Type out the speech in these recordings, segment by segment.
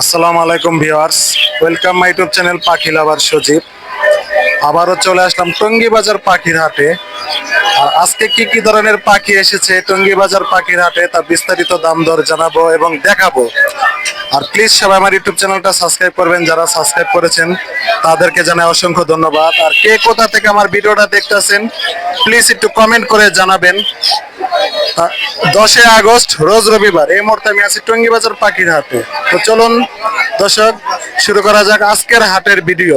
আসসালামু আলাইকুম viewers. Welcome my YouTube channel পাখি লাভার সজীব। আবারও চলে আসলাম টঙ্গী বাজার পাখির হাটে। আর আজকে কি কি ধরনের পাখি এসেছে টঙ্গী বাজার পাখির হাটে তার বিস্তারিত দাম দর জানাব এবং দেখাবো। আর প্লিজ সবাই আমার ইউটিউব চ্যানেলটা সাবস্ক্রাইব করবেন, যারা সাবস্ক্রাইব করেছেন, তাদেরকে জানাই অসংখ্য ধন্যবাদ। আর কে কোথা থেকে আমার ভিডিওটা দেখতেছেন প্লিজ একটু কমেন্ট করে জানাবেন। দশই আগস্ট, রোজ রবিবার। এই মুহূর্তে আমি আছি টঙ্গিবাজার পাখির হাটে তো চলুন, দর্শক, শুরু করা যাক আজকের হাটের ভিডিও।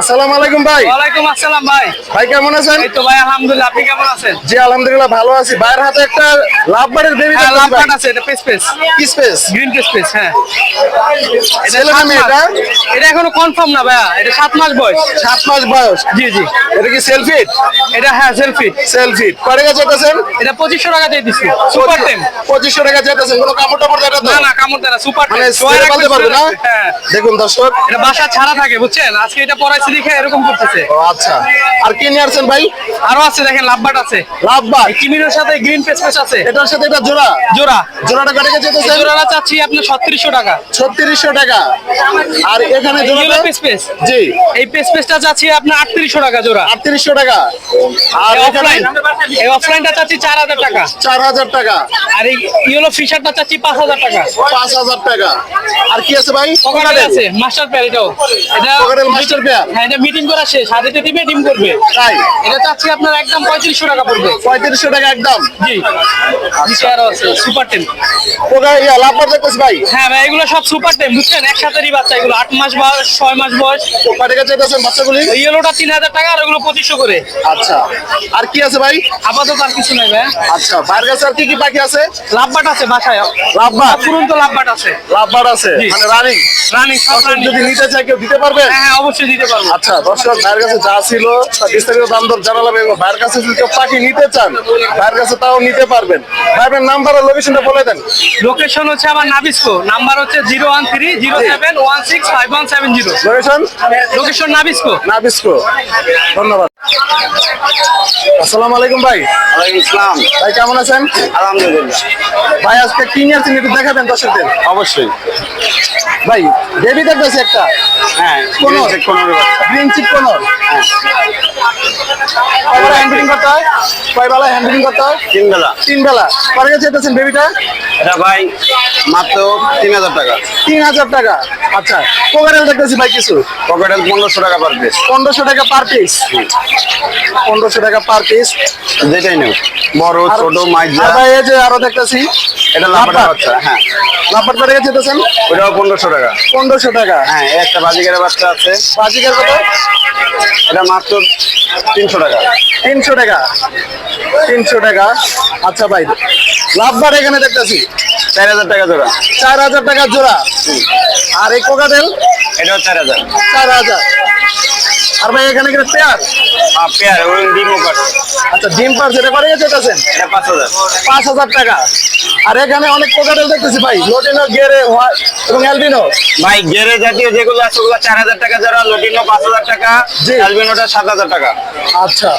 আসসালামু আলাইকুম ভাই। ওয়ালাইকুম আসসালাম ভাই। ভাই কেমন আছেন? এই তো ভাই আলহামদুলিল্লাহ আপনি কেমন আছেন? জি আলহামদুলিল্লাহ ভালো আছি। ভাইয়ের হাতে একটা লাভবারের বেবি হ্যাঁ আছে এটা পেস পেস কি স্পেস গ্রিন পেস পেস হ্যাঁ। এটা মাস। এটা? এটা এখনও কনফার্ম না ভাইয়া এটা সাত মাস বয়স। সাত মাস বয়স? জি জি। এটা কি সেলফি এটা হ্যাঁ সেলফি সেলফি কয় টাকা এটা পঁচিশশো টাকা দিয়ে দিচ্ছি সুপার টেম পঁচিশশো টাকা যেতেছেন কোনো টাপড় যেটা তো? না না কামড় দেয় না। সুপার মানে টেম ছেড়ে পারবে না? হ্যাঁ। দেখুন দর্শক এটা বাসা ছাড়া থাকে বুঝছেন? আজকে এটা পড়াইছি দেখে এরকম করতেছে। ও আচ্ছা। আর কি নিয়ে আসছেন ভাই? আরও আছে দেখেন লাভবাট আছে। লাভবার কিমিনোর সাথে গ্রিন পেস পেস আছে। এটার সাথে এটা জোড়া? জোড়া। জোড়াটা কয় টাকা এই জোড়াটা চাচ্ছি আপনার ছত্রিশশো টাকা। ছত্রিশশো টাকা। আর এখানে জোড়াটা? পেস পেস জি। এই পেস পেসটা চাচ্ছি আপনার আটত্রিশশো টাকা জোড়া। আটত্রিশশো টাকা। আর এখানে এই অফলাইনটা চাচ্ছি চার হাজার টাকা। চার হাজার টাকা। আর এই ইয়েলো ফিশারটা চাচ্ছি পাঁচ হাজার টাকা। পাঁচ হাজার টাকা। আর কি আছে ভাই? পকেটে আছে মাস্টার পেয়ার এটাও এটা? হ্যাঁ এটা মিটিং করা শেষ। হাতে দিবে ডিম করবে। তাই? এটা চাচ্ছি আপনার একদম পঁয়ত্রিশশো টাকা পড়বে। পঁয়ত্রিশশো টাকা একদম? জি। নিচে আরও আছে সুপার টেন ওটা ইয়া লাভবার দেখতেছি ভাই? হ্যাঁ ভাই এগুলো সব সুপার টেন বুঝছেন? একসাথেরই বাচ্চা এগুলো। আট মাস বয়স ছয় মাস বয়স। কয় টাকা যেতেছেন বাচ্চাগুলি? ইয়েলোটা তিন হাজার টাকা আর ওগুলো পঁচিশশো করে। আচ্ছা। আর কি আছে ভাই? আপাতত আর কিছু নাই ভাই। আচ্ছা কাছে আর কি কি পাখি আছে? লাভবাট আছে বাসায়। লাভবার পুরন্ত লাভবাট আছে। লাভবার আছে। মানে রানিং রানিং সব রানিং নিতে চাই কেউ দিতে পারবে? হ্যাঁ হ্যাঁ অবশ্যই দিতে পারব। আচ্ছা দর্শক ভাইয়ের কাছে যা ছিল বিস্তারিত দাম দর জানালাম এবং ভাইয়ের কাছে যদি কেউ পাখি নিতে চান ভাইয়ের কাছে তাও নিতে পারবেন। ভাইয়ের নাম্বার আর লোকেশনটা বলে দেন। লোকেশন হচ্ছে আমার নাবিস্কো। নাম্বার হচ্ছে zero one three zero seven one six five one seven zero. Location location Nabisco. Nabisco. ধন্যবাদ। আসসালামু আলাইকুম ভাই। ওয়ালাইকুম ইসলাম ভাই কেমন আছেন? আলহামদুলিল্লাহ। ভাই আজকে কি নিয়ে আছেন একটু দেখাবেন দর্শকদের। অবশ্যই। ভাই বেবি দেখতেছি একটা হ্যাঁ গ্রিন চিক কোনর কয়বেলা হ্যান্ডলিং করতে হয়? কয় বেলা হ্যান্ডলিং করতে হয়? তিন বেলা তিন বেলা কবে গেছে বেবিটা এটা ভাই মাত্র তিন হাজার টাকা। তিন হাজার টাকা? আচ্ছা কোকারেল দেখতেছি ভাই কিছু। পকেটেল পনেরোশো টাকা পার পিস পনেরোশো টাকা পার পিস পনেরোশো টাকা পার পিস যেটাই নেব বড় ছোট মাইজা। ভাই এই যে আরও দেখতেছি। এটা লাম্বার। বাচ্চা হ্যাঁ। কয় টাকা ওটাও পনেরোশো টাকা। পনেরোশো টাকা। হ্যাঁ একটা বাজিকারের বাচ্চা আছে। বাজিকার কত? এটা মাত্র তিনশো টাকা। তিনশো টাকা। তিনশো টাকা। আচ্ছা ভাই লাভবার এখানে দেখতেছি। চার হাজার টাকা জোড়া। চার হাজার টাকা জোড়া। আর এই কোকাটেল? এটাও চার হাজার। চার হাজার। আর ভাই এখানে কিন্তু পেয়ার? আর পেয়ার ওই ডিমও পার আচ্ছা ডিম পার যেটা করে যেতেছেন এটা পাঁচ হাজার। পাঁচ হাজার টাকা। আর এখানে অনেক কোকাটেল দেখতেছি ভাই লোটিনো গেরে এবং অ্যালবিনো ভাই গেরে জাতীয় যেগুলো আছে ওগুলো চার হাজার টাকা জোড়া লোটিনো পাঁচ হাজার টাকা। অ্যালবিনোটা সাত হাজার টাকা। আচ্ছা।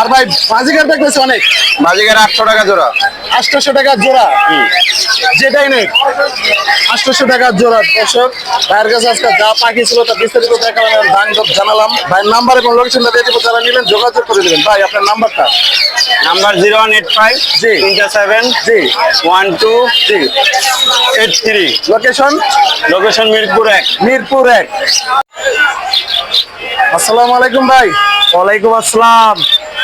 আর ভাই বাজিকার দেখতেছি অনেক। বাজিকার আটশো টাকা জোড়া। আটশোশো টাকা জোড়া। যেটাই নেই। আটশোশো টাকা জোড়া দর্শক। ভাইয়ের কাছে আজকে যা পাখি ছিল তা বিস্তারিত দেখালাম দাম দর জানালাম। ভাইয়ের নাম্বার এবং লোকেশনটা দিয়ে দেবো যারা নিলেন যোগাযোগ করে দেবেন। ভাই আপনার নাম্বারটা? Number zero one eight five জি। তিনটা সেভেন জি। One two three eight three location location Mirpur এক. মিরপুর এক. আসসালামু আলাইকুম ভাই। ওয়ালাইকুম আসসালাম।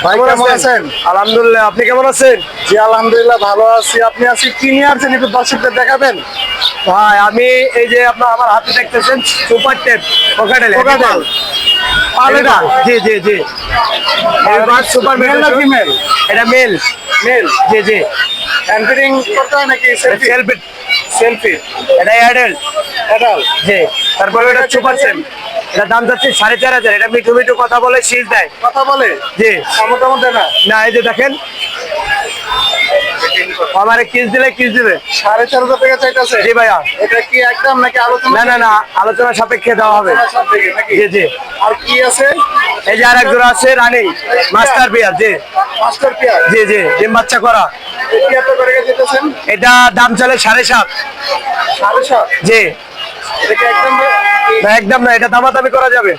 ভাই কেমন আছেন? আলহামদুলিল্লাহ আপনি কেমন আছেন? জি আলহামদুলিল্লাহ ভালো আছি। আপনি আজকে কি নিয়ে আসছেন একটু দর্শকদের দেখাবেন? ভাই আমি এই যে আপনার আমার হাতে দেখতেছেন সুপার টেপ পকেটেল কোকাটেল পালেটা? জি জি জি। সুপার মেল না ফিমেল এটা মেল মেল জি জি। হ্যান্ডপিং করতে হয় নাকি সেলফি সেলফি সেলফি এটা অ্যাডাল্ট এটাল জি তারপরে এটা সুপার সেম দাম যাচ্ছে সাড়ে চার হাজার। এটা মিঠু মিঠু কথা বলে শীষ দেয়। কথা বলে? জি। না? না এই যে দেখেন। আমার কিস দিলে কিস দিবে। সাড়ে চার হাজার টাকা চাইতেছে? জি ভাইয়া। এটা কি একদম নাকি আলোচনা? না না না আলোচনা সাপেক্ষে দেওয়া হবে। জি জি। আর কি আছে? এই যে আরেক জোড়া আছে রানী মাস্টার পেয়ার জি। মাস্টার পেয়ার জি জি ডিম বাচ্চা করা। এটা দাম চলে সাড়ে সাত। সাড়ে সাত? জি। না একদম না এটা দামাদামি করা যাবে।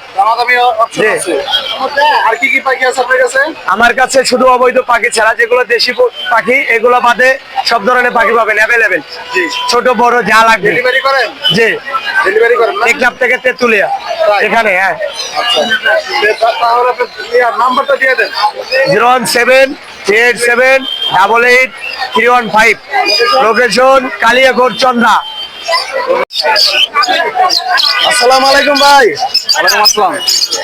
আর কি কি পাখি আছে আপনার কাছে? আমার কাছে শুধু অবৈধ পাখি ছাড়া যেগুলো দেশি পাখি এগুলো বাদে সব ধরনের পাখি পাবেন অ্যাভেলেবেল ছোট বড় যা লাগবে। ডেলিভারি করেন? জি। ডেলিভারি করেন টেকনাফ থেকে তেতুলিয়া? এখানে হ্যাঁ। আচ্ছা। নাম্বারটা দিয়ে দেন। Zero one seven eight seven double eight three one five. Location Chandra. আসসালামু আলাইকুম ভাই। ওয়ালাইকুম আসসালাম।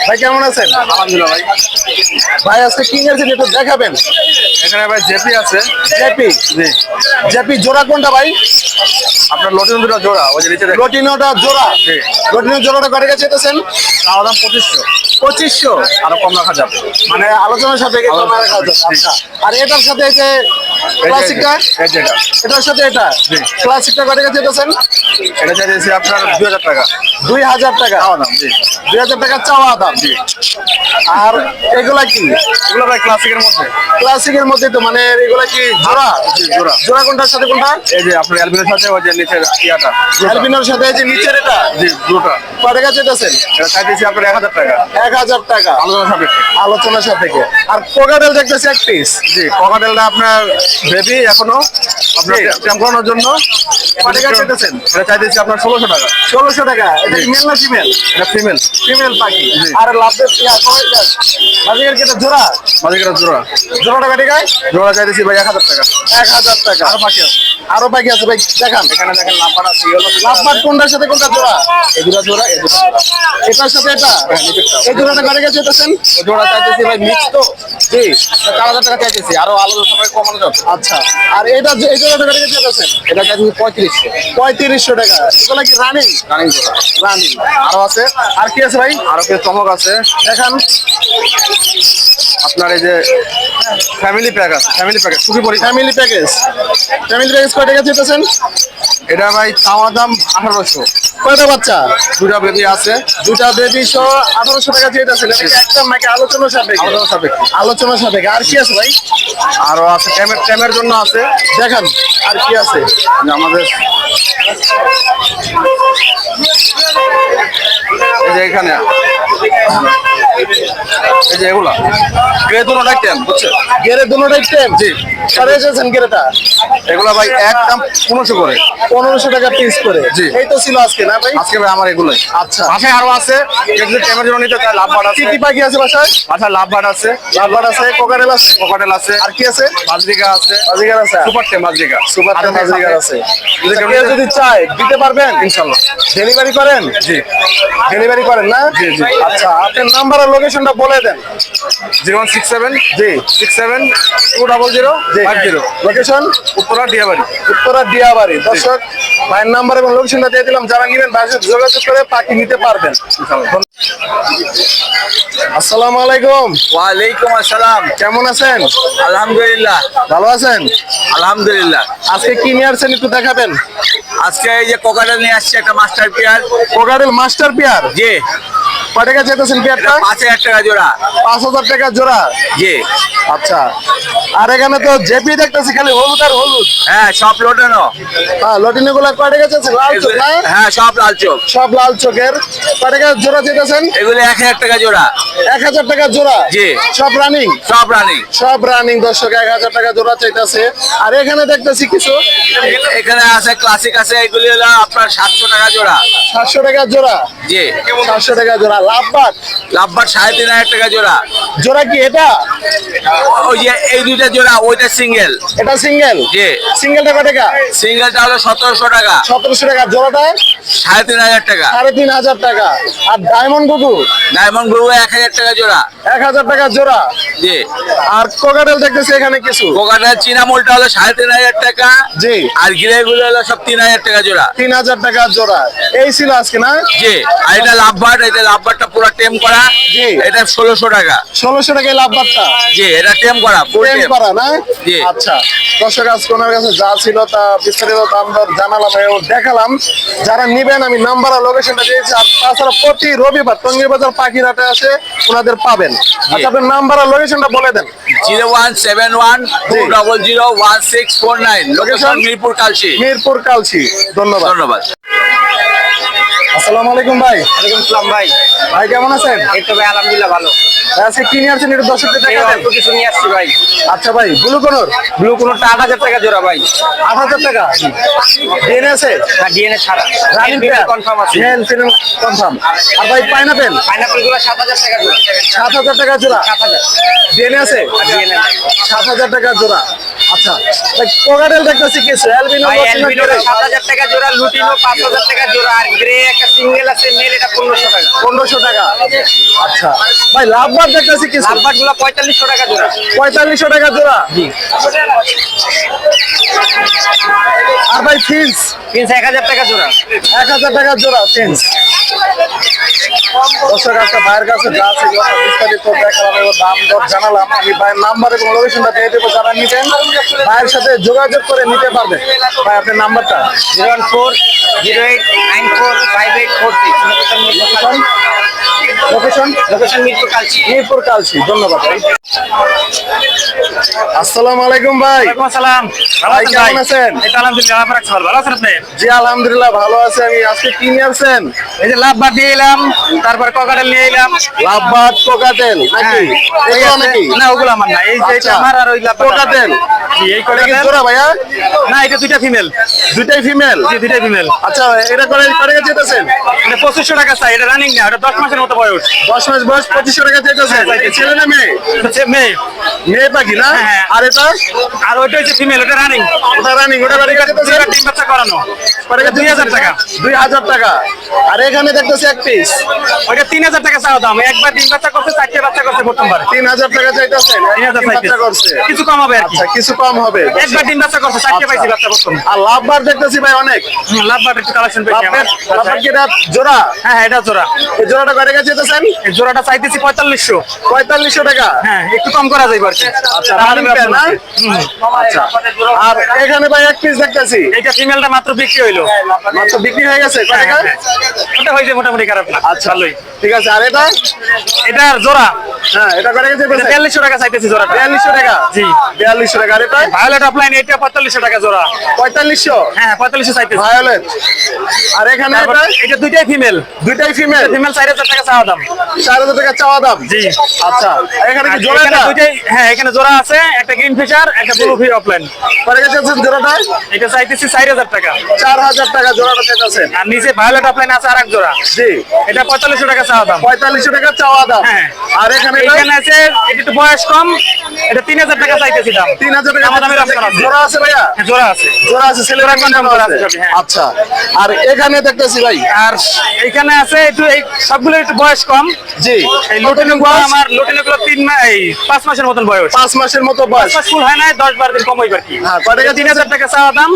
ভাই কেমন আছেন? আলহামদুলিল্লাহ ভাই। ভাই আজকে কি নিয়েছেন একটু দেখাবেন? এখানে ভাই জেপি আছে। জেপি? জি। জেপি জোড়া কোনটা ভাই? আপনার লটিন দুটো জোড়া ওই যে নিচে দেখেন। লটিনোটা জোড়া। জি। লটিনো জোড়াটা কত গেছে দিতেছেন তাও দাম পঁচিশশো। পঁচিশশো? আরও কম রাখা যাবে। মানে আলোচনার সাথে আলোচনার সাথে, জি। আচ্ছা আর এটার সাথে এই যে ক্লাসিকটা? এটা। এটার সাথে এটা? জি। ক্লাসিকটা কত গেছে দিতেছেন এটা চাইতেছি আপনার দুই হাজার টাকা। দুই হাজার টাকা? তাও দাম জি। দুই হাজার টাকা চাওয়া দাম? জি। আর এগুলা কি? এগুলো ভাই ক্লাসিকের মধ্যে। ক্লাসিকের মধ্যে তো মানে এগুলা কি জোড়া? জোড়া। জোড়া কোনটার সাথে কোনটা? এই যে আপনার অ্যালবিনের সাথে ওই যে নিচের ইয়াটা অ্যালবিনোর সাথে এই যে নিচের এটা? জি দুটা। কত টাকা এটা চাইতেছি আপনার এক হাজার টাকা। এক হাজার টাকা। আলোচনা সাপেক্ষে। আলোচনা সাপেক্ষে। আর কোকাটেল দেখতেছি এক পিস জি ককাটেলটা আপনার বেবি এখনও আপনার। করানোর জন্য। কত টাকা এটা চাইতেছি আপনার ষোলোশো টাকা। ষোলোশো টাকা। এটা কি মেল না ফিমেল এটা ফিমেল ফিমেল পাখি। আর লাভের বাজিকার কি এটা জোড়া? মাঝে জোড়া। জোড়াটা কত টাকায় জোড়া চাইতেছি ভাই এক হাজার টাকা। এক হাজার টাকা। আরও বাকি আছে। আরও পাখি আছে ভাই দেখান। এখানে দেখেন নাম্বার আছে লাভবাদ কোনটার সাথে কোনটা জোড়া? এই দুটো জোড়া এই দুটো এটার সাথে এটা? এই জোড়াটা কত টাকা চেতেছেন জোড়া চাইতেছি ভাই মিক্স তো। জি। চার হাজার টাকা চাইতেছি? আরও আলাদা সময় কমানো যাবে আচ্ছা। আর এটা এই জোড়াটা টাকা চেতেছেন এটা চাইতেছি পঁয়ত্রিশশো। পঁয়ত্রিশশো টাকা। এগুলা কি রানিং রানিং রানিং আরও আছে? আর কি আছে ভাই? আরও কি চমক আছে। দেখান। আপনার এই যে ফ্যামিলি প্যাক আছে ফ্যামিলি প্যাকেজ খুবই পরি ফ্যামিলি প্যাকেজ ফ্যামিলি প্যাকেজ কয় টাকা চেতেছেন এটা ভাই চাওয়া দাম আঠারোশো। কয়টা বাচ্চা? দুটা বেবি আছে। দুটা বেবি সহ আঠারোশো টাকা এটা কি একটা নাকি আলোচনা সাপেক্ষে। আলোচনা সাপেক্ষে। আলোচনা সাপেক্ষে। আর কি আছে ভাই? আরও আছে ট্যামের ট্যামের জন্য আছে। দেখান আর কি আছে? আমাদের এই যে এখানে। এই যে এগুলা। গ্রে বুঝছে গেরে টেম? জি। সাড়ে এসেছেন গেরেটা এগুলা ভাই একদম পনেরোশো করে। পনেরোশো টাকা পিস করে। জি। এই তো ছিল আজকে না ভাই? আজকে ভাই আমার এগুলোই। আচ্ছা। বাসায় আরও আছে। যদি ট্যামের জন্য নিতে চায় লাভ বাট আছে। কি পাখি আছে বাসায়? বাসায় লাভ বাট আছে। লাভবার আছে কোকারেল আছে। কোকাটেল আছে। আর কি আছে? মাজরিকা আছে। বাজিগার আছে? সুপার টেম মাজরিকা সুপার টেম বাজিগার আছে। যদি কেউ কেউ যদি চায় দিতে পারবেন? ডেলিভারি করেন? জি। ডেলিভারি করেন না। আচ্ছা আপনার নাম্বার আর লোকেশনটা বলে দেন জিরো ওয়ান সিক্স সেভেন? জি। Six seven two double zero? Five zero. Location Uttara Diabari Uttara দর্শক ভাইয়ের নাম্বার এবং লোকেশনটা দিয়ে দিলাম। যারা নিবেন ভাইয়ের যোগাযোগ করে পাখি নিতে পারবেন। আসসালামু আলাইকুম। ওয়ালাইকুম আসসালাম। কেমন আছেন? আলহামদুলিল্লাহ। ভালো আছেন? আলহামদুলিল্লাহ। আজকে কি নিয়ে আসছেন একটু দেখাবেন। আজকে এই যে কোকাটা নিয়ে আসছে একটা master pair. Cockatiel master pair? জি। কয় টাকা পেয়ারটা? পাঁচ হাজার টাকা জোড়া। পাঁচ হাজার টাকা জোড়া? জি। আচ্ছা। আর এখানে তো জেপি দেখতেছি খালি হলুদ আর হলুদ। হ্যাঁ সব লোটানো। হ্যাঁ লটিনে গুলা কয় টাকা চেয়েছেন লাল চোখ না হ্যাঁ? সব লাল চোখ। সব লাল চোখের। কয় টাকা জোড়া এগুলো এক হাজার টাকা জোড়া। এক হাজার টাকা জোড়া? জি। সব রানিং সব রানিং সব রানিং দর্শক এক হাজার টাকা জোড়া চাইতেছে। আর এখানে দেখতেছি কিছু? এখানে আছে ক্লাসিক আছে এগুলি হলো আপনার সাতশো টাকা জোড়া। সাতশো টাকা জোড়া? জি। সাতশো টাকা জোড়া। লাভবাদ লাভবার সাড়ে তিন হাজার টাকা জোড়া। জোড়া কি এটা? ওই যে এই দুইটা জোড়া ওইটা সিঙ্গেল এটা সিঙ্গেল জি। সিঙ্গেলটা কয় টাকা? সিঙ্গেলটা হলো সতেরোশো টাকা। সতেরোশো টাকা। জোড়াটা? সাড়ে তিন হাজার টাকা। সাড়ে তিন হাজার টাকা। আর ডায়মন্ড গুগু ডায়মন্ড গ্রুপ এক হাজার টাকা জোড়া। এক হাজার টাকা জোড়া। জি। আর কোকাটেল দেখতেছি এখানে কিছু। কোকাটার চীনা মোলটা হলো সাড়ে তিন হাজার টাকা। জি। আর গিরে গুলো হলো সব তিন হাজার টাকা জোড়া। তিন হাজার টাকা জোড়া। এই ছিল আজকে না? জি। আর এটা লাভবার এটা লাভবার লাভবারটা পুরো টেম করা। জি। এটা ষোলোশো টাকা। ষোলোশো টাকায় লাভবারটা? জি এটা টেম করা টেম করা না? জি। আচ্ছা দর্শক আজকে ওনার কাছে যা ছিল তা বিস্তারিত দাম দর জানালাম এবং দেখালাম। যারা নিবেন আমি নাম্বার আর লোকেশনটা দিয়েছি। আর তাছাড়া প্রতি রবিবার টঙ্গী বাজার পাখিরহাটে আসে ওনাদের পাবেন। আচ্ছা আপনার নাম্বার আর লোকেশনটা বলে দেন। Zero one seven one double zero one six four nine. Location Mirpur Kalshi Mirpur Kalshi ধন্যবাদ। ধন্যবাদ। আসসালামু আলাইকুম ভাই। ওয়ালাইকুম আসসালাম ভাই। ভাই কেমন আছেন? এই তো ভাই আলহামদুলিল্লাহ ভালো। আজকে কি নিয়ে আসছেন একটু দর্শকদের এই দেখা অল্প কিছু নিয়ে আসছি ভাই। আচ্ছা ভাই ব্লু কোনর? ব্লু কোনটা আট হাজার টাকা জোড়া ভাই। আট হাজার টাকা? ডিএনএ আছে? না ডিএনএ ছাড়া। রানিং কনফার্ম আছে। হ্যাঁ কনফার্ম আর ভাই পাইনাপেল পাইনাপেলগুলো সাত হাজার টাকা জোড়া। সাত হাজার টাকা জোড়া? সাত হাজার। ডিএনএ আছে? আর ডিএনএ সাত হাজার টাকা জোড়া। আচ্ছা ভাই কোকাটেল দেখতেছি কিছু। অ্যালবিনো ভাই অ্যালবিনো সাত হাজার টাকা জোড়া লুটিনো পাঁচ হাজার টাকা জোড়া আর গ্রে একটা সিঙ্গেল আছে মেল এটা পনেরোশো টাকা। পনেরোশো টাকা? আচ্ছা। ভাই লাভবার দেখতেছি কিছু? লাভবাটগুলো পঁয়তাল্লিশশো টাকা জোড়া। পঁয়তাল্লিশশো টাকা জোড়া? আর ভাই ফিন্স তিনশো এক হাজার টাকা জোড়া। এক হাজার টাকা জোড়া ফিন্স দর্শক একটা ভাইয়ের কাছে যা বিস্তারিত দেখালাম এবং দাম দর জানালাম। আমি ভাইয়ের নাম্বার এবং লোকেশনটা দিয়ে দেবো যারা ভাইয়ের সাথে যোগাযোগ করে নিতে পারবেন। ভাই আপনার নাম্বারটা zero one four zero eight nine four five eight four six location location Mirpur Kalshi Mirpur Kalshi ধন্যবাদ আসসালামু আলাইকুম ভাই? ওয়ালাইকুম আসসালাম ভাই, কেমন আছেন? আলহামদুলিল্লাহ আপনার ভালো ভালো আছেন আপনি? জি আলহামদুলিল্লাহ ভালো আছে আমি। আজকে কি নিয়ে আসছেন? এই যে লাভ দিয়ে এলাম তারপর ককাটেল নিয়ে এলাম। লাভবাদ কোকাটেল নাকি? এগুলো নাকি? না ওগুলো আমার না। এই যে আচ্ছা। আমার আর ওই লাভ কোকাটেল। জি এই এটা জোড়া ভাইয়া? না এটা দুইটা ফিমেল। দুইটাই ফিমেল? জি দুইটা ফিমেল। আচ্ছা এটা করে করে যেতেছেন এটা পঁচিশশো টাকা চাই এটা রানিং না এটা দশ মাসের মতো বয়স। দশ মাস বয়স পঁচিশশো টাকা যেতেছেন হ্যাঁ, ছেলে না মেয়ে? মেয়ে। মেয়ে পাখি না? হ্যাঁ, হ্যাঁ। আর এটা? আর ওইটা হচ্ছে ফিমেল ওটা রানিং ওটা রানিং ওটা ডিম বাচ্চা করানো। ওটা দুই হাজার টাকা। দুই হাজার টাকা। আর এখানে দেখতেছি এক পিস তিন হাজার টাকা চাওয়া দাম। একবার ডিম বাচ্চা করছে চারটে বাচ্চা করছে প্রথমবার। তিন হাজার টাকা চাইতেছেন? তিন হাজার তিন বাচ্চা করছে। কিছু কম হবে আর কি। আচ্ছা কিছু কম হবে। একবার ডিম বাচ্চা করছে চারটে পাইছি বাচ্চা প্রথম। আর লাভবার দেখতেছি ভাই অনেক। লাভ বার একটু কালেকশন পেয়েছি লাভবার কি এটা জোড়া? হ্যাঁ হ্যাঁ এটা জোড়া। এই জোড়াটা করে গেছে যেতেছেন এই জোড়াটা চাইতেছি পঁয়তাল্লিশশো। পঁয়তাল্লিশশো টাকা? হ্যাঁ একটু কম করা যাবে আর কি। আচ্ছা। আচ্ছা আর এখানে ভাই এক পিস দেখতেছি। এইটা ফিমেলটা মাত্র বিক্রি হইল। মাত্র বিক্রি হয়ে গেছে? কয় টাকা হ্যাঁ, ওটা হয়েছে মোটামুটি খারাপ না আচ্ছা। ভালোই। ঠিক আছে আর এটা? এটা জোড়া। হ্যাঁ এটা করে গেছে? এটা বিয়াল্লিশশো টাকা চাইতেছি জোড়াটা। বিয়াল্লিশশো টাকা? জি। বিয়াল্লিশশো টাকা। এটা? ভায়োলেট অফলাইন এটা পঁয়তাল্লিশশো টাকা জোড়া। পঁয়তাল্লিশশো? হ্যাঁ পঁয়তাল্লিশশো চাইতেছি। ভায়োলেট আর এখানে এটা? এটা দুইটাই ফিমেল দুইটাই ফিমেল ফিমেল চার হাজার টাকা চাওয়া দাম। চার হাজার টাকা চাওয়া দাম? জি। আচ্ছা এখানে কি জোড়া এখানে দুইটাই হ্যাঁ এখানে জোড়া আছে একটা গ্রিন ফিশার একটা ব্লু ফি অফলাইন করে গেছে জোড়াটা? এটা চাইতেছি চার হাজার টাকা। চার হাজার টাকা জোড়াটা আর নিচে ভায়োলেট অফলাইন আছে আর এক জোড়া। জি। এটা পঁয়তাল্লিশশো টাকা চাওয়া দাম। পঁয়তাল্লিশশো টাকা চাওয়া দাম। হ্যাঁ। আর এখানে এখানে আছে এটা একটু বয়স কম এটা তিন হাজার টাকা চাইতেছি দাম। তিন হাজার টাকা দামের জোড়া আছে ভাইয়া? জোড়া আছে। জোড়া আছে ছেলেরা জোড়া কনফার্ম আছে। আছে। আচ্ছা। আর এখানে দেখতেছি ভাই। আর এইখানে আছে একটু এই সবগুলো একটু বয়স কম। জি। এই লুটিনো আমার লুটিনো তিন এই পাঁচ মাসের মতন বয়স। পাঁচ মাসের মতো বয়স। পাঁচ ফুল হয় না দশ বারো দিন কম হইবার কি। হ্যাঁ কয় টাকা তিন হাজার টাকা চাওয়া দাম।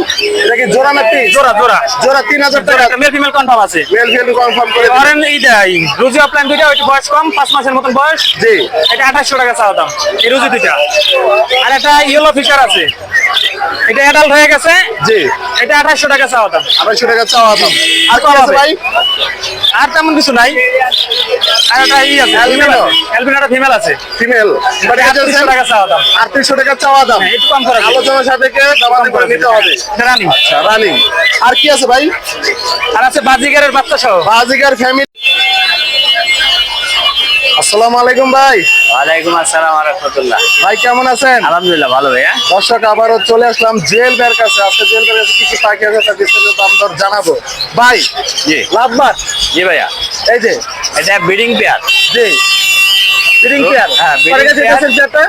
কি জোড়া না জোড়া জোড়া। জোড়া তিন হাজার টাকা। মেল ফিমেল কনফার্ম আছে। মেল ফিমেল কনফার্ম করে দিন। অরেন এইটাই রুজি অফলাইন দুইটা ওইটা বয়স কম পাঁচ মাসের মতন বয়স। জি। এটা আঠাশশো টাকা চাওয়া দাম। এই রুজি দুইটা। আর একটা ইয়েলো ফিচার আছে। এটা অ্যাডাল্ট হয়ে গেছে। জি। এটা আঠাশশো টাকা চাওয়া দাম। আড়াইশো টাকা চাওয়া দাম। আর কম আছে ভাই? আর তেমন কিছু নাই। আর একটা ই আছে। Albino? অ্যালবিনোটা ফিমেল আছে। ফিমেল এটা আটত্রিশশো টাকা চাওয়া দাম। আটত্রিশশো টাকা চাওয়া দাম। হ্যাঁ, একটু কম করা। আলোচনার সাপেক্ষে দামাদামি করে নিতে হবে। রানি আচ্ছা রানিং আর কি আছে ভাই? আর আছে বাজিগারের বাচ্চা সহ। বাজিকার ফ্যামিলি আসসালামু আলাইকুম ভাই। ওয়ালাইকুম আসসালাম রাহমাতুল্লাহ। ভাই কেমন আছেন? আলহামদুলিল্লাহ ভালো ভাইয়া। দর্শক আবারও চলে আসলাম জেল ব্যার কাছে। আজকে জেল ব্যার কাছে কি কি পাখি আছে তার বিস্তারিত দাম দর জানাব। ভাই জি। লাভবাদ জি ভাইয়া। এই যে। এটা ব্রিডিং পেয়ার জি। ব্রিডিং পেয়ার হ্যাঁ। গেছেন পেয়ারটা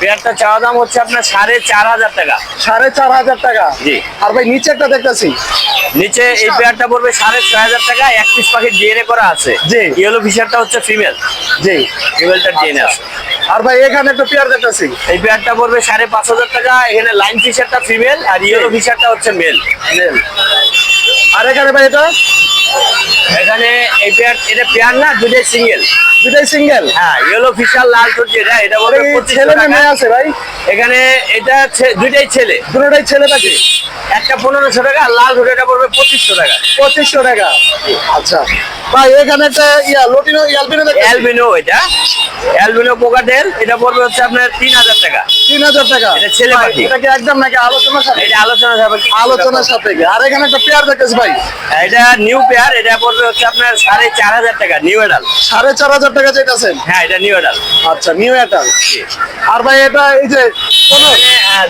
পেয়ারটা চাওয়া দাম হচ্ছে আপনার সাড়ে চার হাজার টাকা। সাড়ে চার হাজার টাকা? জি। আর ভাই নিচে একটা দেখতেছি। নিচে এই পেয়ারটা পড়বে সাড়ে ছয় হাজার টাকা এক পিস পাখির ডিএনএ করা আছে। জি। ইয়েলো ফিশারটা হচ্ছে ফিমেল জি। ফিমেলটার ডিএনএ আছে। আর ভাই এখানে একটা পেয়ার দেখতেছি। এই পেয়ারটা পড়বে সাড়ে পাঁচ হাজার টাকা এখানে লাইন ফিশারটা ফিমেল আর ইয়েলো ফিশারটা হচ্ছে মেল আর এখানে ভাই এটা? এখানে এই পেয়ার এটা পেয়ার না দুটোই সিঙ্গেল দুটাই সিঙ্গেল হ্যাঁ ইয়েলো ফিশার লাল যেটা এটা পঁচিশশো ছেলে না টাকা। মেয়ে আছে ভাই। এখানে এটা দুইটাই ছেলে। দুটাই ছেলে থাকে একটা পনেরোশো টাকা লাল এটা পড়বে পঁচিশশো টাকা। পঁচিশশো টাকা। আচ্ছা। ভাই এখানে একটা ইয়া লটিনো দেখতেছি অ্যালবিনো এটা। অ্যালবিনো পোকাটের এটা পড়বে হচ্ছে আপনার তিন হাজার টাকা। তিন হাজার টাকা। এটা ছেলে পাখি। এটা কি একদম নাকি আলোচনার সাথে এটা আলোচনা যাবে আলোচনার সাথে আর এখানে একটা পেয়ার দেখতেছি ভাই। এটা নিউ পেয়ার এটা পড়বে হচ্ছে আপনার সাড়ে চার হাজার টাকা নিউ এডাল সাড়ে চার হাজার টাকা চাইতেছেন হ্যাঁ এটা নিউ এডাল আচ্ছা নিউ এটাল আর ভাই এটা এই যে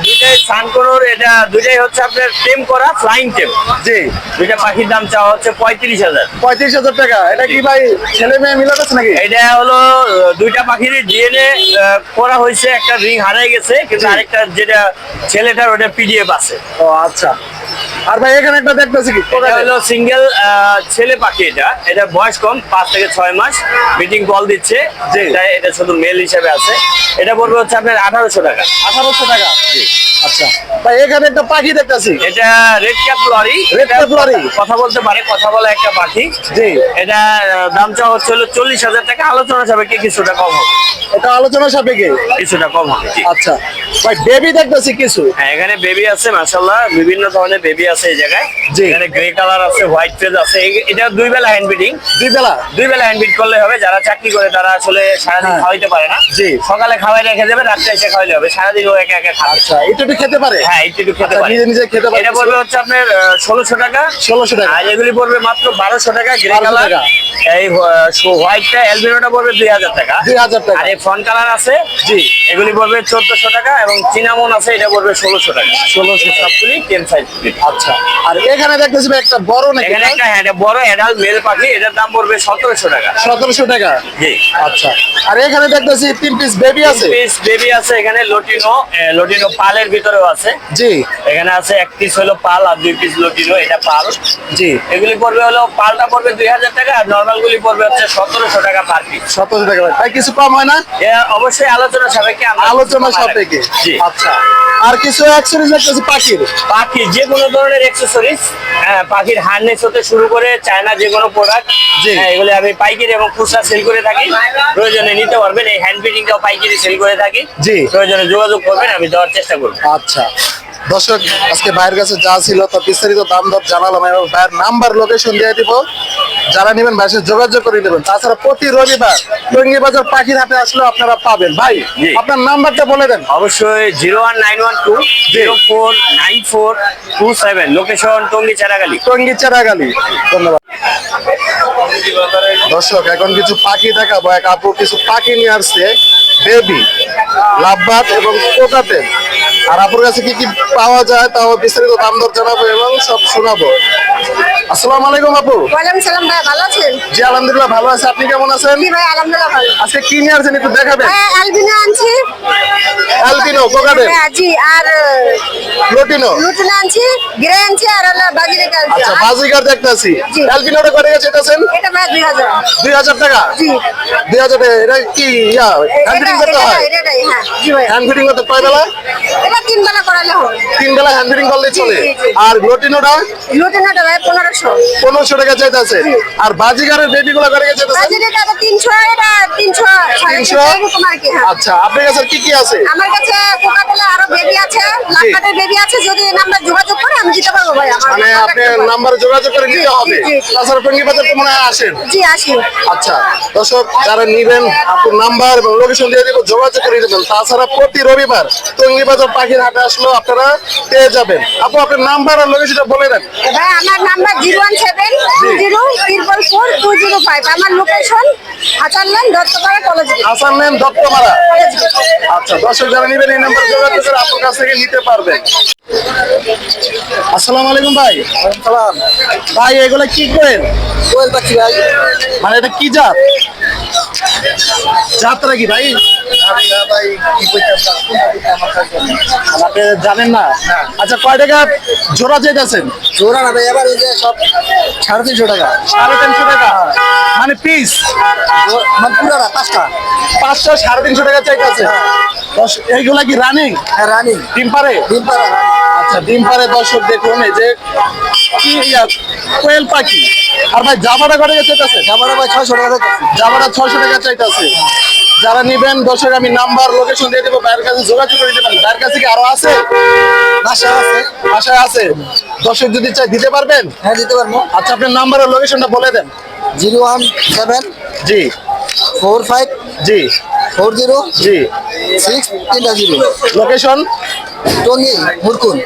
দুইটাই সানকোনোর এটা দুইটাই হচ্ছে আপনার টেম করা ফ্লাইং টেম জি। দুইটা পাখির দাম চাওয়া হচ্ছে পঁয়ত্রিশ হাজার। পঁয়ত্রিশ হাজার টাকা। এটা কি ভাই ছেলে মেয়ে মিলাতে আছে নাকি? এটা হলো দুইটা পাখির ডিএনএ করা হয়েছে একটা রিং হারাই গেছে কিন্তু আরেকটা যেটা ছেলেটার ওটা পিডিএফ আছে। ও আচ্ছা। আর ভাই এখানে একটা দেখতেছি কি? এটা হলো সিঙ্গেল ছেলে পাখি এটা। এটা বয়স কম পাঁচ থেকে ছয় মাস। মিটিং কল দিচ্ছে। এটা শুধু মেল হিসাবে আছে। এটা পড়বে হচ্ছে আপনার আঠারোশো টাকা। আঠারোশো টাকা? আচ্ছা। ভাই এখানে একটা পাখি দেখতেছি। এটা red cap lory Red cap lorry। কথা বলতে পারে কথা বলা একটা পাখি। জি। এটা দাম হচ্ছে হলো চল্লিশ হাজার টাকা। আলোচনা সাপেক্ষে কিছুটা কম হবে। এটা আলোচনা সাপেক্ষে? কিছুটা কম হবে আচ্ছা। ভাই বেবি দেখতেছি কিছু। হ্যাঁ এখানে বেবি আছে বিভিন্ন ধরনের বেবি আছে এই জায়গায়। জি। এখানে গ্রে কালার আছে হোয়াইট ফেজ আছে। এটা দুই বেলা হ্যান্ড বিডিং দুই বেলা? দুই বেলা হ্যান্ড বিট করলে হবে। যারা চাকরি করে তারা আসলে সারাদিন হ্যাঁ। খাওয়াইতে পারে না। জি। সকালে খাওয়াই রেখে দেবে রাত্রে এসে খাওয়াইলে হবে। সারাদিন ও একা একা খাওয়া আচ্ছা এটা একটু খেতে পারে? হ্যাঁ একটু একটু খেতে আচ্ছা, পারে। নিজে নিজে খেতে পারে এটা পড়বে হচ্ছে আপনার ষোলোশো টাকা। ষোলোশো টাকা। আর এগুলি পড়বে মাত্র বারোশো টাকা গ্রে কালার এই হোয়াইটটা পড়বে দুই হাজার টাকা। দুই হাজার টাকা। আর এই ফ্রন্ট কালার আছে জি। এগুলি পড়বে চোদ্দশো টাকা এবং চিনামন আছে এটা পড়বে ষোলোশো টাকা। ষোলোশো সবগুলি টেন সাইজ আচ্ছা আর এখানে দেখতেছি একটা বড় নাকি এখানে একটা হ্যাঁ এটা বড় অ্যাডাল্ট মেল পাখি এটার দাম পড়বে সতেরোশো টাকা। সতেরোশো টাকা? জি। আচ্ছা আর এখানে দেখতেছি তিন পিস বেবি আছে? পিস বেবি আছে এখানে লটিনো লটিনো পালের ভিতরেও আছে। জি। এখানে আছে এক পিস হলো পাল আর দুই পিস লটিনো এটা পাল। জি। এগুলি পড়বে হলো পালটা পড়বে দুই হাজার টাকা আর নর্মাল গুলি পড়বে হচ্ছে সতেরোশো টাকা পার পিস সতেরোশো টাকা। ভাই কিছু কম হয় না? অবশ্যই আলোচনা সাপেক্ষে আলোচনা সাপেক্ষে। জি। আচ্ছা। আর কিছু অ্যাক্সেসরিজ দেখতেছি পাখির? পাখি যে কোনো ধরনের অ্যাক্সেসরিজ পাখির হার্নেস হতে শুরু করে চায়না যে কোনো প্রোডাক্ট জি। হ্যাঁ এগুলি আমি পাইকারি এবং খুচরা সেল করে থাকি। প্রয়োজনে নিতে পারবেন এই হ্যান্ড ফিটিংটাও পাইকারি সেল করে থাকি। জি। প্রয়োজনে যোগাযোগ করবেন আমি দেওয়ার চেষ্টা করব। আচ্ছা। দর্শক আজকে ভাইয়ের কাছে যা ছিল তা বিস্তারিত দাম দর জানালাম এবং ভাইয়ের নাম্বার লোকেশন দিয়ে দিব। যারা নেবেন ভাইয়ের সাথে যোগাযোগ করে নেবেন। তাছাড়া প্রতি রবিবার টঙ্গি বাজার পাখির হাটে আসলে আপনারা পাবেন। ভাই আপনার নাম্বারটা বলে দেন। অবশ্যই zero one nine one two zero four nine four two seven. Location Tongi Charagali. Tongi Charagali. ধন্যবাদ। দর্শক এখন কিছু পাখি দেখাবো। এক আপু কিছু পাখি নিয়ে আসছে বেবি লাভবাদ এবং কোটাতে। আর আপুর কাছে কি কি পাওয়া যায় তাও বিস্তারিত দাম দর জানাব এবং সব শোনাবো। আসসালামু আলাইকুম আপু। ওয়ালাইকুম সালাম ভাই ভালো আছেন? জি আলহামদুলিল্লাহ ভালো আছে। আপনি কেমন আছেন? জি ভাই আলহামদুলিল্লাহ ভালো। আজকে কি নিয়ে আসছেন একটু দেখাবেন? হ্যাঁ অ্যালবিনো আনছি। অ্যালবিনো হ্যাঁ জি আর লোটিনো লুটন আনছি গ্রে আনছি আর হলো বাজিরেকা আনছি। আচ্ছা অ্যালবিনোটা করে গেছে এটা ভাই টাকা? জি। টাকা এটা কি ইয়া? হ্যান্ড ফিটিং করতে এটা এটাই হ্যাঁ জি ভাই। হ্যান্ড ফিটিং করতে কয় বেলা? এটা তিন বেলা করালে তিন বেলা হ্যান্ড ফিটিং করলে চলে। আর লোটিনোটা লুটনটা ভাই পনেরোশো। পনেরোশো টাকা চাইতেছে। আর বাজিগারের বেবি গুলো করে গেছে তিনশো এটা তিনশো তিনশো? তিনশো এরকম আর কি আচ্ছা আপনার কাছে কি কি আছে? আমার কাছে কোকাকোলা আরও বেবি আছে লাখাটের বেবি আছে যদি নাম্বার যোগাযোগ করে আমি দিতে পারব ভাই মানে আপনি নাম্বারে যোগাযোগ করে নিতে হবে। জি, জি। তাছাড়া টঙ্গি বাজার তো মনে হয় আসেন। জি আসি। আচ্ছা দর্শক যারা নিবেন আপনার নাম্বার এবং লোকেশন দিয়ে দিব যোগাযোগ করে দেবেন তাছাড়া প্রতি রবিবার টঙ্গি বাজার পাখির হাটে আসলেও আপনারা পেয়ে যাবেন। আপু আপনার নাম্বার আর লোকেশনটা বলে দেন। ভাই আমার number zero one seven two zero triple four two zero five আমার লোকেশন আচারলাম দত্তপাড়া কলেজ আসার নেম দত্তমারা আচ্ছা দর্শক যারা নেবেন এই নাম্বার যোগাযোগ করে আপনার কাছ থেকে নিতে পারবেন। আসসালামু আলাইকুম ভাই। সালাম। ভাই এগুলো কি করেন কোয়েল পাখি ভাই। মানে এটা কি জাত? জাতটা কি ভাই ভাই? আপনি জানেন না? আচ্ছা কয় টাকা জোড়া চাইতেছেন? জোড়া না ভাই এবার এই যে সব সাড়ে তিনশো টাকা। সাড়ে তিনশো টাকা। মানে পিস মানে পুরাটা পাঁচটা। পাঁচশো সাড়ে তিনশো টাকা চাইতেছে। এইগুলা কি রানিং হ্যাঁ রানি ডিম পারে ডিম পাড়া রানি আচ্ছা ডিম পারে দর্শক দেখুন এই যে কি কোয়েল পাখি। আর ভাই জামাটা গেছে আছে জামাটা ভাই ছয়শো টাকা জামাটা ছয়শো টাকা চাইতেছে। যারা নিবেন দর্শক আমি নাম্বার লোকেশন দিয়ে দেবো। ভাইয়ের কাছে যোগাযোগ করে দেবেন ভাইয়ের কাছে কি আরও আছে? বাসা আছে। আশায় আছে। দর্শক যদি চাই দিতে পারবেন? হ্যাঁ দিতে পারব। আচ্ছা আপনার নাম্বার আর লোকেশনটা বলে দেন। জিরো ওয়ান সেভেন জি। ফোর ফাইভ জি। ফোর জিরো জি। সিক্স তিনটা জিরো। লোকেশন টঙ্গি মুরকুন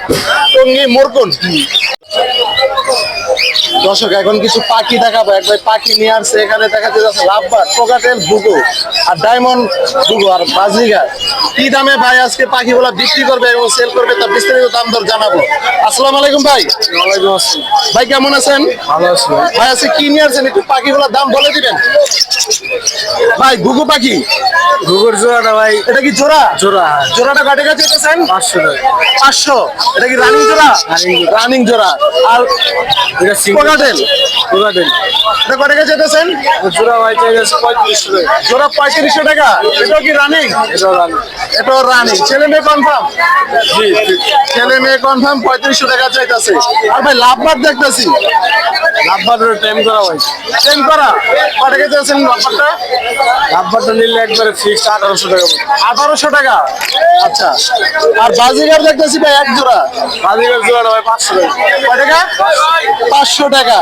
টঙ্গি মোরকুন দর্শক এখন কিছু পাখি দেখাবো। এক ভাই পাখি নিয়ে আসছে এখানে দেখা যাচ্ছে লাভবার কোকাটেল বুগো আর ডায়মন্ড বুগো আর বাজিগার কি দামে ভাই আজকে পাখিগুলা বিক্রি করবে এবং সেল করবে তার বিস্তারিত দাম দর জানাব। আসসালামু আলাইকুম ভাই। ভাই কেমন আছেন? ভালো আছি ভাই। আজকে কি নিয়ে আসছেন? একটু পাখিগুলোর দাম বলে দিবেন। ভাই ঘুঘু পাখি। গুগল জোড়াটা ভাই। এটা কি জোড়া? জোড়া জোড়াটা কাটে কাছে যেতেছেন পাঁচশো টাকা। পাঁচশো? এটা কি রানিং জোড়া? রানিং জোড়া। আর এটা কোকাটেল জোড়াটা এটা কটে কাছে যেতেছেন জোড়া ভাই চাই যাচ্ছে পঁয়ত্রিশশো টাকা। জোড়া পঁয়ত্রিশশো টাকা? এটাও কি রানিং এটা রানি এটাও রানিং ছেলে মেয়ে কনফার্ম জি ছেলে মেয়ে কনফার্ম পঁয়ত্রিশশো টাকা চাইতেছে। আর ভাই লাভবার দেখতেছি। লাভবারের টাইম করা ভাই। চেন করা? কটে কাছে আছেন লাভবারটা লাভবারটা নিলে একবারে ফিক্সড আঠারোশো টাকা আঠারোশো টাকা? আচ্ছা। আর বাজিগার দেখতেছি ভাই এক জোড়া। বাজিকার জোড়াটা ভাই পাঁচশো টাকা। কয় টাকা? পাঁচশো টাকা।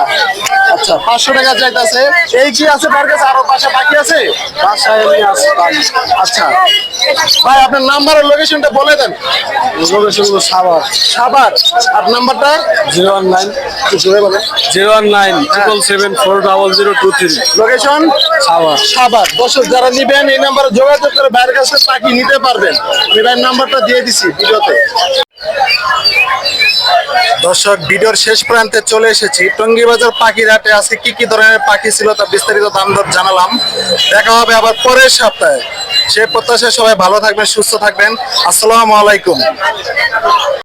আচ্ছা পাঁচশো টাকা চাইতেছে। এই কি আছে তার কাছে? আরও পাশে বাকি আছে? বাসায় আছে আচ্ছা। ভাই আপনার নাম্বার আর লোকেশনটা বলে দেন। লোকেশন সাবার সাবার আর নাম্বারটা জিরো ওয়ান নাইন। জোরে বলেন। Zero one nine triple seven four double zero two three location Savar Savar দর্শক যারা নিবেন এই নাম্বারে যোগাযোগ করে বাইরের কাছে পাখি নিতে পারবেন। আমি ভাইয়ের নাম্বারটা দিয়ে দিছি ভিডিওতে। দর্শক, ভিডিওর শেষ প্রান্তে চলে এসেছি। টঙ্গিবাজার পাখির হাটে আজকে কি কি ধরনের পাখি ছিল তা বিস্তারিত দাম দর জানালাম। দেখা হবে আবার পরের সপ্তাহে। সে প্রত্যাশায় সবাই ভালো থাকবেন, সুস্থ থাকবেন। আসসালামু আলাইকুম।